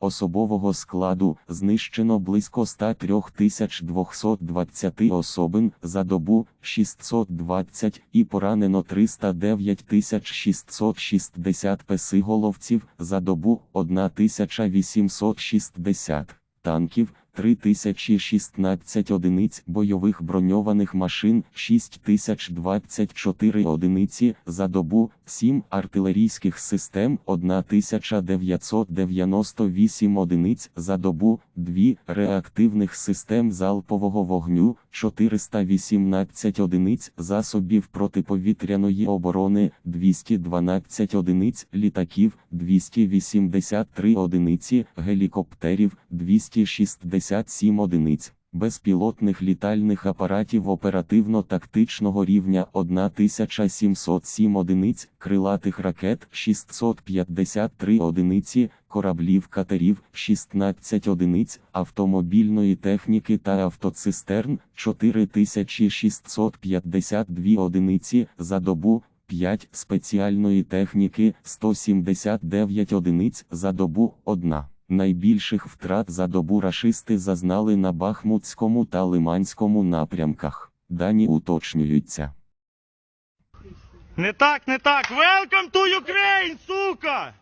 Особового складу знищено близько 103 220 особин за добу 620 і поранено 309 660 песиголовців за добу 1860 танків 3016 одиниць бойових броньованих машин 6024 одиниці за добу, 7 артилерійських систем 1998 одиниць за добу, 2 реактивних систем залпового вогню 418 одиниць засобів протиповітряної оборони 212 одиниць літаків 283 одиниці гелікоптерів 267 одиниць. Безпілотних літальних апаратів оперативно-тактичного рівня 1707 одиниць, крилатих ракет 653 одиниці, кораблів катерів 16 одиниць, автомобільної техніки та автоцистерн 4652 одиниці за добу. 5 спеціальної техніки 179 одиниць за добу 1. Найбільших втрат за добу рашисти зазнали на Бахмутському та Лиманському напрямках. Дані уточнюються. Не так, не так. Welcome to Ukraine, сука!